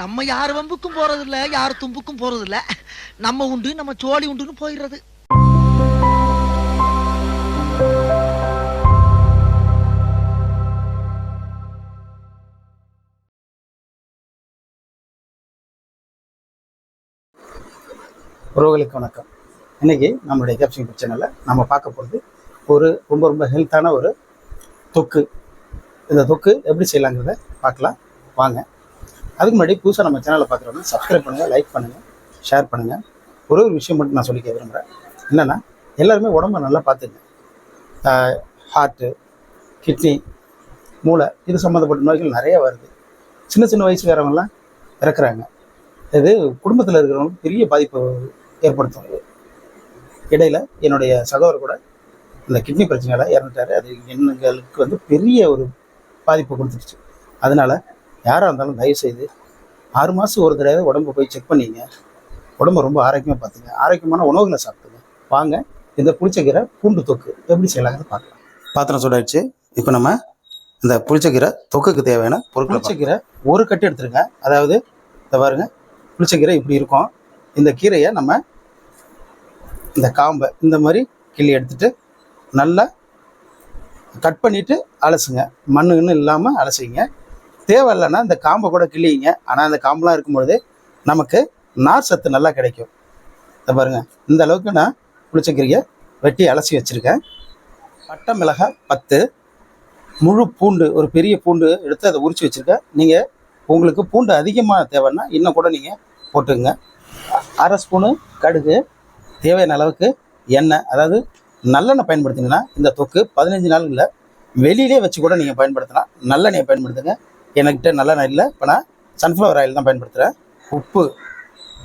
நம்ம யார் வம்புக்கும் போறது இல்ல யார் தும்புக்கும் போறது இல்ல நம்ம உண்டு நம்ம சோழி உண்டுன்னு போயிடுறது. உறவுகளுக்கு வணக்கம். இன்னைக்கு நம்மளுடைய கேப்சிங் சேனலில் நம்ம பார்க்க போகிறது ஒரு ரொம்ப ரொம்ப ஹெல்த்தான ஒரு தொக்கு. இந்த தொக்கு எப்படி செய்யலாங்கிறத பார்க்கலாம். வாங்க. அதுக்கு முன்னாடி புதுசாக நம்ம சேனலை பார்க்குறவங்க சப்ஸ்கிரைப் பண்ணுங்கள் லைக் பண்ணுங்கள் ஷேர் பண்ணுங்கள் ஒரு ஒரு விஷயம் மட்டும் நான் சொல்லிக்க விரும்புகிறேன் என்னென்னா எல்லாருமே உடம்ப நல்லா பார்த்துங்க ஹார்ட்டு கிட்னி மூளை இது சம்மந்தப்பட்ட நோய்கள் நிறைய வருது. சின்ன சின்ன வயசுக்காரவங்கலாம் இறக்குறாங்க. இது குடும்பத்தில் இருக்கிறவங்களுக்கு பெரிய பாதிப்பு ஏற்படுத்தும். இடையில் இடையில என்னுடைய சகோதரர் கூட இந்த கிட்னி பிரச்சனையால் இறந்துட்டார். அது எங்களுக்கு வந்து பெரிய ஒரு பாதிப்பு கொடுத்துருச்சு. அதனால் யாராக இருந்தாலும் தயவுசெய்து ஆறு மாதம் ஒரு தடவை உடம்பு போய் செக் பண்ணிங்க. உடம்ப ரொம்ப ஆரோக்கியமாக பார்த்துங்க. ஆரோக்கியமான உணவுகளை சாப்பிடுங்க. வாங்க இந்த புளிச்சக்கீரை பூண்டு தொக்கு எப்படி செய்யலாங்கிறது பார்க்கலாம். பாத்திரம் சூடாயிடுச்சு. இப்போ நம்ம இந்த புளிச்சக்கீரை தொக்குக்கு தேவையான பொருட்கள் புளிச்சக்கீரை ஒரு கட்டு எடுத்துருங்க. அதாவது இந்த பாருங்க. புளிச்சக்கீரை இப்படி இருக்கும். இந்த கீரையை நம்ம இந்த காம்பை இந்த மாதிரி கிள்ளி எடுத்துட்டு நல்லா கட் பண்ணிட்டு அலசுங்க. மண்ணுன்னு இல்லாமல் அலசிங்க. தேவையில்லைன்னா இந்த காம்பை கூட கிள்ளிங்க. ஆனால் அந்த காம்பெலாம் இருக்கும்பொழுது நமக்கு நார் சத்து நல்லா கிடைக்கும். இதை பாருங்கள் இந்த அளவுக்கு நான் புளிச்சக்கீரையை வெட்டி அலசி வச்சுருக்கேன். பட்டை மிளகாய் பத்து முழு பூண்டு ஒரு பெரிய பூண்டு எடுத்து அதை உரிச்சு வச்சுருக்கேன். நீங்கள் உங்களுக்கு பூண்டு அதிகமாக தேவைன்னா இன்னும் கூட நீங்கள் போட்டுங்க. அரை ஸ்பூனு கடுகு தேவையான அளவுக்கு எண்ணெய் அதாவது நல்லெண்ணெய் பயன்படுத்திங்கன்னா இந்த தொக்கு பதினஞ்சு நாளுக்குள்ள வெளியிலே வச்சு கூட நீங்கள் பயன்படுத்தலாம். நல்லெண்ணெயை பயன்படுத்துங்க. என்கிட்ட நல்லெண்ணெய் இல்லை. இப்போ நான் சன்ஃப்ளவர் ஆயில் தான் பயன்படுத்துகிறேன் உப்பு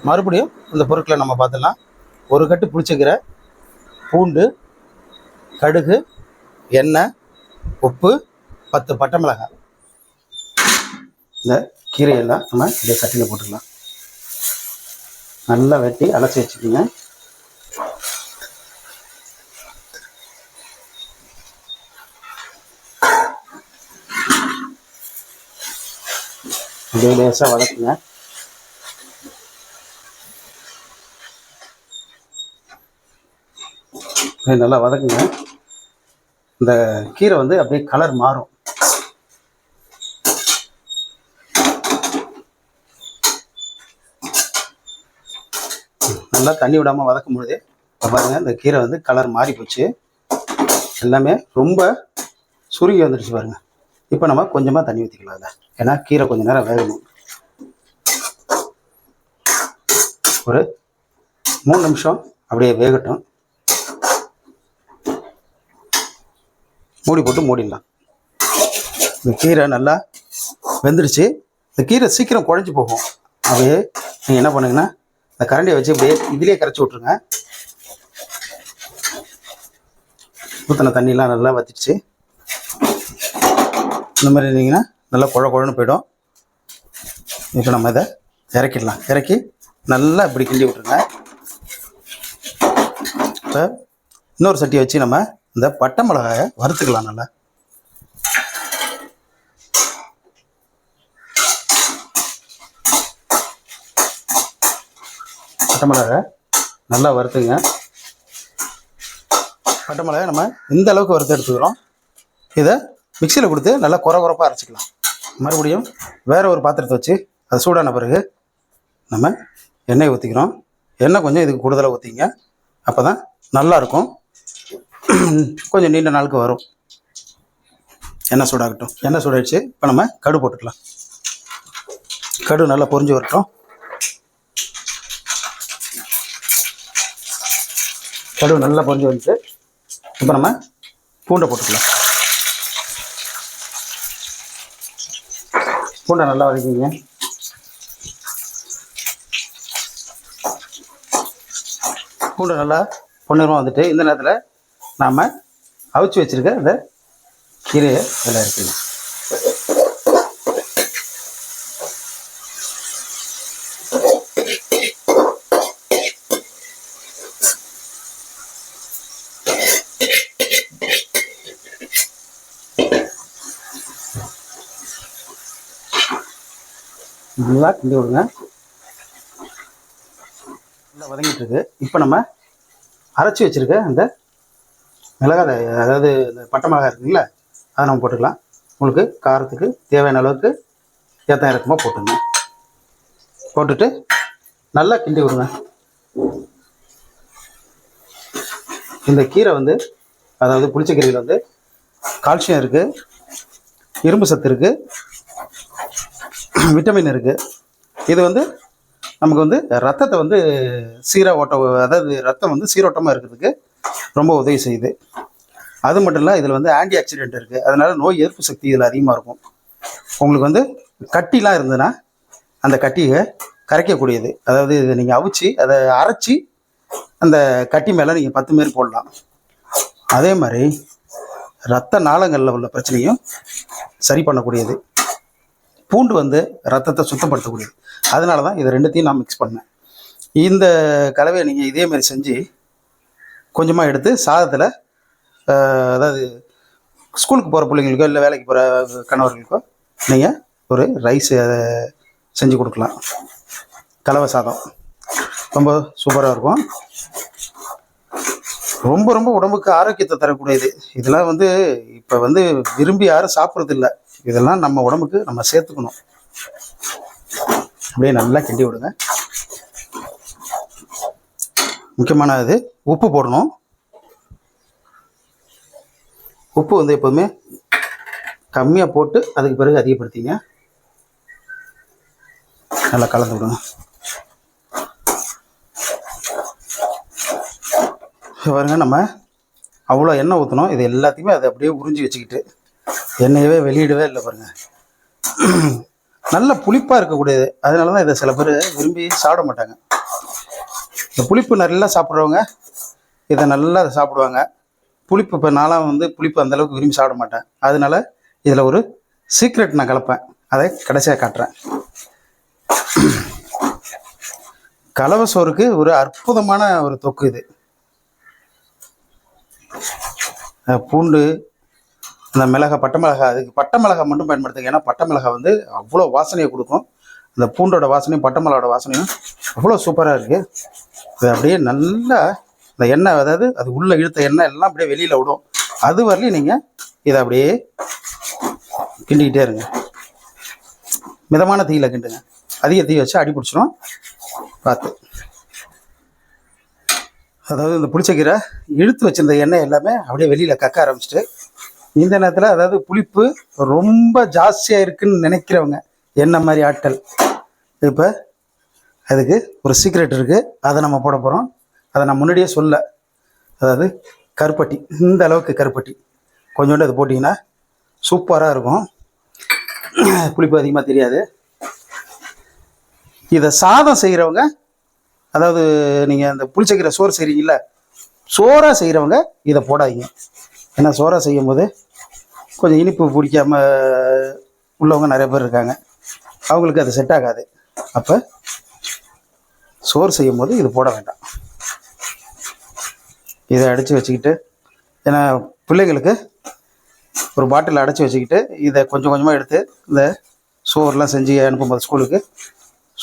மறுபடியும் இந்த பொருட்களை நம்ம பார்த்துடலாம். ஒரு கட்டு புளிச்சக்கீரை பூண்டு கடுகு எண்ணெய் உப்பு பத்து பட்டை மிளகாய். இந்த கீரையெல்லாம் நம்ம இதே சட்டியில் போட்டுக்கலாம். நல்லா வெட்டி அலசி வச்சுக்கோங்க. அப்படியே லேசாக வதக்குங்க நல்லா வதக்குங்க. இந்த கீரை வந்து அப்படியே கலர் மாறும். நல்லா தண்ணி விடாமல் வதக்கும் பொழுது இப்ப பாருங்க இந்த கீரை வந்து கலர் மாறி போச்சு எல்லாமே ரொம்ப சுருங்கி வந்துடுச்சு பாருங்கள் இப்போ நம்ம கொஞ்சமாக தண்ணி ஊற்றிக்கலாம் இல்லை ஏன்னா கீரை கொஞ்சம் நேரம் வேகணும். ஒரு மூணு நிமிஷம் அப்படியே வேகட்டும். மூடி போட்டு மூடிடலாம். இந்த கீரை நல்லா வெந்துடுச்சு. இந்த கீரை சீக்கிரம் குழஞ்சி போகும். அப்படியே நீங்கள் என்ன பண்ணுங்கன்னா இந்த கரண்டியை வச்சு அப்படியே இதுலேயே கரைச்சி விட்ருங்க ஊற்றின தண்ணியெலாம் நல்லா வத்திடுச்சு. இந்த மாதிரி இருந்தீங்கன்னா நல்லா குழ குழன்னு போயிடும். இப்போ நம்ம இதை இறக்கிடலாம். இறக்கி நல்லா இப்படி கிண்டி விட்டுருங்க. இப்போ இன்னொரு சட்டியை வச்சு நம்ம இந்த பட்டை மிளகாயை வறுத்துக்கலாம் நல்லா. பட்டை மிளகாய் நல்லா வறுத்துங்க. பட்டை மிளகாய் நம்ம இந்த அளவுக்கு வறுத்து எடுத்துக்கிறோம். இதை மிக்சியில் கொடுத்து நல்லா குறை குறப்பாக அரைச்சிக்கலாம். மறுபடியும் வேறு ஒரு பாத்திரத்தை வச்சு அது சூடான பிறகு நம்ம எண்ணெய் ஊற்றிக்கிறோம் எண்ணெய் கொஞ்சம் இதுக்கு கூடுதலாக ஊற்றிங்க அப்போ தான் நல்லாயிருக்கும் கொஞ்சம் நீண்ட நாளுக்கு வரும். எண்ணெய் சூடாகட்டும். எண்ணெய் சூடாகிடுச்சு இப்போ நம்ம கடு போட்டுக்கலாம். கடு நல்லா பொரிஞ்சு வரட்டும். கடு நல்லா பொரிஞ்சு வந்துட்டு இப்போ நம்ம பூண்டை போட்டுக்கலாம். பூண்டை நல்லா வதக்கிங்க. பூண்டை நல்லா பொண்ணுமா வந்துட்டு இந்த நேரத்தில் நாம் அவிச்சு வச்சிருக்க இந்த கீரையை இதில் இருக்குங்க நல்லா கிண்டி விடுங்க நல்லா வதங்கிட்டு இருக்கு இப்போ நம்ம அரைச்சி வச்சுருக்க அந்த மிளகாய் அதாவது இந்த பட்டை மிளகாய் இருக்குங்களா அதை நம்ம போட்டுக்கலாம். உங்களுக்கு காரத்துக்கு தேவையான அளவுக்கு ஏற்ற இறக்கமாக போட்டுங்க. போட்டுட்டு நல்லா கிண்டி விடுங்க. இந்த கீரை வந்து அதாவது புளிச்சக்கீரையில் வந்து கால்சியம் இருக்குது இரும்பு சத்து இருக்குது விட்டமின் இருக்குது இது வந்து நமக்கு வந்து ரத்தத்தை வந்து சீராக ஓட்ட அதாவது ரத்தம் வந்து சீரோட்டமாக இருக்கிறதுக்கு ரொம்ப உதவி செய்யுது. அது மட்டும் இல்லை இதில் வந்து ஆன்டி ஆக்சிடென்ட் இருக்குது அதனால் நோய் எதிர்ப்பு சக்தி இதில் அதிகமாக இருக்கும். உங்களுக்கு வந்து கட்டிலாம் இருந்ததுன்னா அந்த கட்டியை கரைக்கக்கூடியது. அதாவது இதை நீங்கள் அவிச்சு அதை அரைச்சி அந்த கட்டி மேலே நீங்கள் பத்து பேர் போடலாம். அதே மாதிரி ரத்த நாளங்களில் உள்ள பிரச்சனையும் சரி பண்ணக்கூடியது. பூண்டு வந்து ரத்தத்தை சுத்தப்படுத்தக்கூடியது. அதனால தான் இதை ரெண்டுத்தையும் நான் மிக்ஸ் பண்ணேன். இந்த கலவையை நீங்கள் இதே மாதிரி செஞ்சு கொஞ்சமாக எடுத்து சாதத்தில் அதாவது ஸ்கூலுக்கு போகிற பிள்ளைங்களுக்கோ இல்லை வேலைக்கு போகிற கணவர்களுக்கோ நீங்கள் ஒரு ரைஸ் செஞ்சு கொடுக்கலாம். கலவை சாதம். ரொம்ப சூப்பராக இருக்கும். ரொம்ப ரொம்ப உடம்புக்கு ஆரோக்கியத்தை தரக்கூடியது. இதெல்லாம் வந்து இப்போ வந்து விரும்பி யாரும் சாப்பிட்றதில்ல. இதெல்லாம் நம்ம உடம்புக்கு நம்ம சேர்த்துக்கணும். அப்படியே நல்லா கிண்டி விடுங்க. முக்கியமான இது உப்பு போடணும். உப்பு வந்து எப்போதுமே கம்மியாக போட்டு அதுக்கு பிறகு அதிகப்படுத்திங்க. நல்லா கலந்து விடுங்க. பாருங்க நம்ம அவ்வளோ எண்ணெய் ஊற்றணும் இது எல்லாத்தையுமே அதை அப்படியே உறிஞ்சி வச்சுக்கிட்டு எண்ணெயவே வெளியிடவே இல்லை பாருங்க. நல்ல புளிப்பாக இருக்கக்கூடியது. அதனால தான் இதை சில பேர் விரும்பி சாப்பிட மாட்டாங்க. இந்த புளிப்பு நல்லா சாப்பிட்றவங்க இதை நல்லா சாப்பிடுவாங்க. புளிப்பு இப்போ நான்லாம் வந்து புளிப்பு அந்தளவுக்கு விரும்பி சாப்பிட மாட்டேன். அதனால இதில் ஒரு சீக்ரெட் நான் கலப்பேன். அதை கடைசியாக காட்டுறேன். கலவை சோறுக்கு ஒரு அற்புதமான ஒரு தொக்கு இது. பூண்டு அந்த மிளகாய் பட்டை மிளகாய் அதுக்கு பட்டை மிளகாய் மட்டும் பயன்படுத்துங்க. ஏன்னா பட்டை மிளகாய் வந்து அவ்வளோ வாசனையை கொடுக்கும். அந்த பூண்டோட வாசனையும் பட்டை மிளகாவோட வாசனையும் அவ்வளோ சூப்பராக இருக்குது அது அப்படியே நல்லா இந்த எண்ணெய் அதாவது அது உள்ளே இழுத்த எண்ணெய் எல்லாம் அப்படியே வெளியில் விடும். அது வரலையும் நீங்கள் இதை அப்படியே கிண்டிக்கிட்டே இருங்க. மிதமான தீயில கிண்டுங்க. அதிக தீ வச்சு அடி பிடிச்சிரும். பார்த்து. அதாவது இந்த புளிச்சக்கீரை இழுத்து வச்சிருந்த எண்ணெய் எல்லாமே அப்படியே வெளியில் கக்க ஆரம்பிச்சிட்டு இந்த நேரத்தில் அதாவது புளிப்பு ரொம்ப ஜாஸ்தியாக இருக்குன்னு நினைக்கிறவங்க என்ன மாதிரி ஆட்கள்? இப்போ அதுக்கு ஒரு சீக்ரெட் இருக்குது அதை நம்ம போட போகிறோம் அதை நான் முன்னாடியே சொல்ல. அதாவது கருப்பட்டி. இந்த அளவுக்கு கருப்பட்டி. கொஞ்சோண்டு அது போட்டிங்கன்னா சூப்பராக இருக்கும். புளிப்பு அதிகமாக தெரியாது. இதை சாதம் செய்கிறவங்க அதாவது நீங்கள் அந்த புளிச்சக்கிற சோறு செய்கிறீங்கல்ல சோறாக செய்கிறவங்க இதை போடாதீங்க. ஏன்னா சோறாக செய்யும் போது கொஞ்சம் இனிப்பு பிடிக்காம உள்ளவங்க நிறைய பேர் இருக்காங்க. அவங்களுக்கு அது செட் ஆகாது. அப்போ சோறு செய்யும் போது இது போட வேண்டாம். இதை அடித்து வச்சுக்கிட்டு ஏன்னா பிள்ளைங்களுக்கு ஒரு பாட்டில் அடைச்சி வச்சுக்கிட்டு இதை கொஞ்சம் கொஞ்சமாக எடுத்து இந்த சோறுலாம் செஞ்சு அனுப்பும்போது ஸ்கூலுக்கு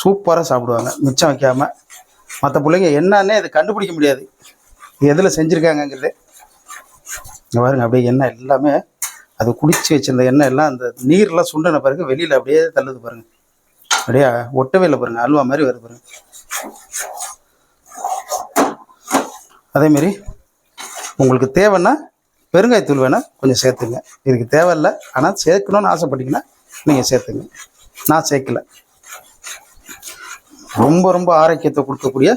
சூப்பராக சாப்பிடுவாங்க. மிச்சம் வைக்காமல் மற்ற பிள்ளைங்க என்னன்னே இதை கண்டுபிடிக்க முடியாது. எதில் செஞ்சுருக்காங்கங்கிறது. பாருங்கள் பாருங்க அப்படியே என்ன எல்லாமே அது குடிச்சு வச்சிருந்த எண்ணெய் எல்லாம் அந்த நீர்லாம் சுண்டின பிறகு வெளியில் அப்படியே தள்ளுது பாருங்க. அப்படியே ஒட்டவே இல்லை பாருங்க அல்வா மாதிரி வருது பாருங்க. அதேமாரி உங்களுக்கு தேவைன்னா பெருங்காயத்தூள் வேணால் கொஞ்சம் சேர்த்துங்க. இதுக்கு தேவையில்லை ஆனால் சேர்க்கணும்னு ஆசைப்பட்டீங்கன்னா நீங்கள் சேர்த்துங்க. நான் சேர்க்கல. ரொம்ப ரொம்ப ஆரோக்கியத்தை கொடுக்கக்கூடிய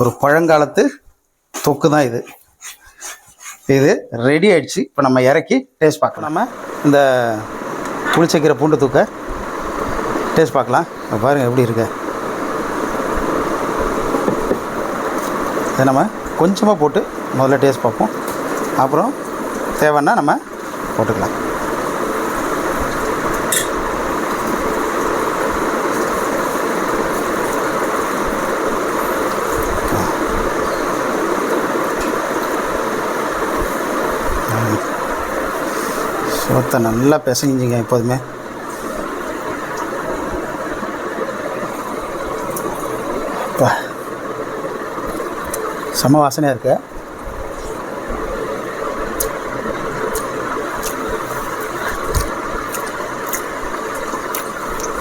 ஒரு பழங்காலத்து தொக்கு தான் இது. இது ரெடி ஆயிடுச்சு. இப்போ நம்ம இறக்கி டேஸ்ட் பார்க்கலாம். நம்ம இந்த புளிச்சக்கீரை பூண்டு தூக்க டேஸ்ட் பார்க்கலாம். பாருங்கள் எப்படி இருக்கு. இதை நம்ம கொஞ்சமாக போட்டு முதல்ல டேஸ்ட் பார்ப்போம். அப்புறம் தேவைன்னா நம்ம போட்டுக்கலாம். சோத்தை நல்லா பிசைஞ்சிங்க எப்போதுமே அப்பா செம வாசனையாக இருக்கு.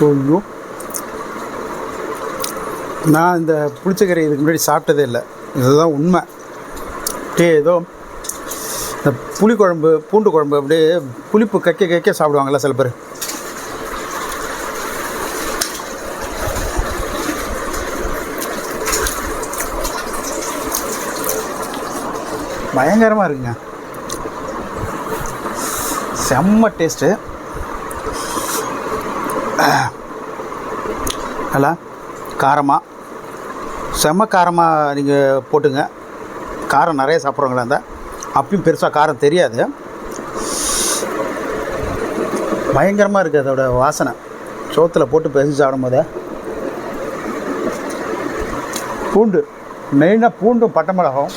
ஐயோ. நான் இந்த புளிச்சக்கரை இதுக்கு முன்னாடி சாப்பிட்டதே இல்லை. இதுதான் உண்மை. டே ஏதோ இந்த புளி குழம்பு பூண்டு குழம்பு அப்படியே புளிப்பு கக்க கக்க சாப்பிடுவாங்கல்ல சில பேர். பயங்கரமாக இருக்குங்க. செம்ம டேஸ்ட்டு நல்லா காரமாக செம்ம காரமாக நீங்கள் போட்டுங்க. காரம் நிறைய சாப்பிட்றவங்களா இருந்தால் அப்பயும் பெருசாக காரம் தெரியாது. பயங்கரமாக இருக்குது அதோட வாசனை. சோத்தில் போட்டு பேசி சாப்பிடும்போது. பூண்டு மெயினாக பூண்டும் பட்டை மிளகாவும்.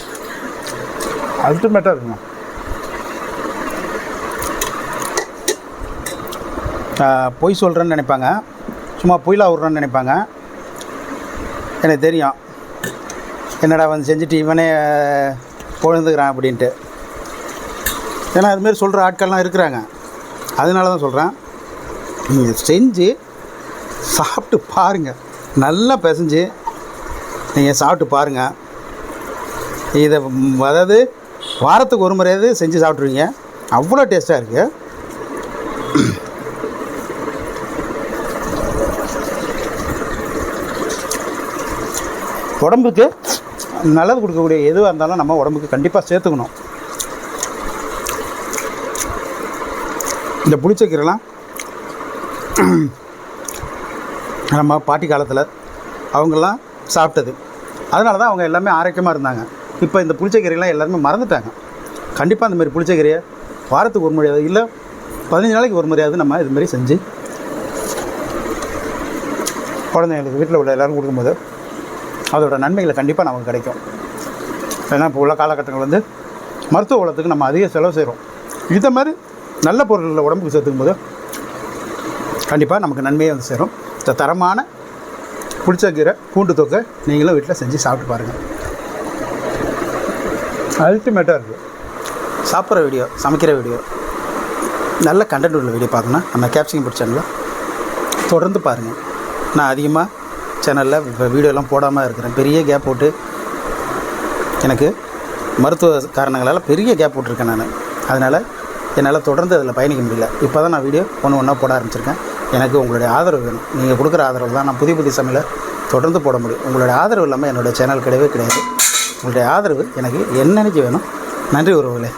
அல்டிமேட்டாக இருக்குங்க. பொய் சொல்கிறேன்னு நினைப்பாங்க. சும்மா பொய்லாக விட்றேன்னு நினைப்பாங்க. எனக்கு தெரியும். என்னடா வந்து செஞ்சுட்டு இவனே புகழ்ந்துக்கிறான் அப்படின்ட்டு. ஏன்னா அதுமாரி சொல்கிற ஆட்கள்லாம் இருக்கிறாங்க. அதனால தான் சொல்கிறேன் நீங்கள் செஞ்சு சாப்பிட்டு பாருங்கள் நல்லா பிசைஞ்சு நீங்கள் சாப்பிட்டு பாருங்கள் இதை அதாவது வாரத்துக்கு ஒரு முறையாவது செஞ்சு சாப்பிட்ருவீங்க அவ்வளோ டேஸ்ட்டாக இருக்குது உடம்புக்கு நல்லது கொடுக்கக்கூடிய எதுவாக இருந்தாலும் நம்ம உடம்புக்கு கண்டிப்பாக சேர்த்துக்கணும். இந்த புளிச்சக்கீரைலாம் நம்ம பாட்டி காலத்தில் அவங்கெல்லாம் சாப்பிட்டது. அதனால தான் அவங்க எல்லாமே ஆரோக்கியமாக இருந்தாங்க. இப்போ இந்த புளிச்சக்கீரைலாம் எல்லாருமே மறந்துட்டாங்க. கண்டிப்பாக அந்த மாதிரி புளிச்சக்கீரையை வாரத்துக்கு ஒரு முறையாவது இல்லை பதினஞ்சு நாளைக்கு ஒரு முறையாவது நம்ம இதுமாரி செஞ்சு குழந்தைங்களுக்கு வீட்டில் உள்ள எல்லோரும் கொடுக்கும்போது அதோட நன்மைகளை கண்டிப்பாக நமக்கு கிடைக்கும். ஏன்னா இப்போ உள்ள காலகட்டங்கள் வந்து மருத்துவ உலகத்துக்கு நம்ம அதிக செலவு செய்கிறோம் இதை மாதிரி நல்ல பொருள்களை உடம்புக்கு சேர்த்துக்கும் போது கண்டிப்பாக நமக்கு நன்மையை வந்து சேரும். இந்த தரமான புளிச்சக்கீரை பூண்டு தொக்கை நீங்களும் வீட்டில் செஞ்சு சாப்பிட்டு பாருங்கள் அல்டிமேட்டாக இருக்குது சாப்பிட்ற வீடியோ சமைக்கிற வீடியோ நல்ல கண்டென்ட் உள்ள வீடியோ பார்க்கணுன்னா நம்ம கேப்சிங் பிடிச்ச தொடர்ந்து பாருங்கள் நான் அதிகமாக சேனலில் இப்போ வீடியோலாம் போடாமல் இருக்கிறேன். பெரிய கேப் போட்டு எனக்கு மருத்துவ காரணங்களால் பெரிய கேப் போட்டிருக்கேன் நான். அதனால் என்னால் தொடர்ந்து அதில் பயணிக்க முடியல. இப்போ தான் நான் வீடியோ ஒன்று ஒன்றா போட ஆரம்பிச்சிருக்கேன். எனக்கு உங்களுடைய ஆதரவு வேணும். நீங்கள் கொடுக்குற ஆதரவு தான் நான் புதிய புதிய சமையலை தொடர்ந்து போட முடியும். உங்களுடைய ஆதரவு இல்லாமல் என்னோடய சேனல் கிடையவே கிடையாது. உங்களுடைய ஆதரவு எனக்கு என்னன்னைக்கு வேணும். நன்றி உறவுகளே.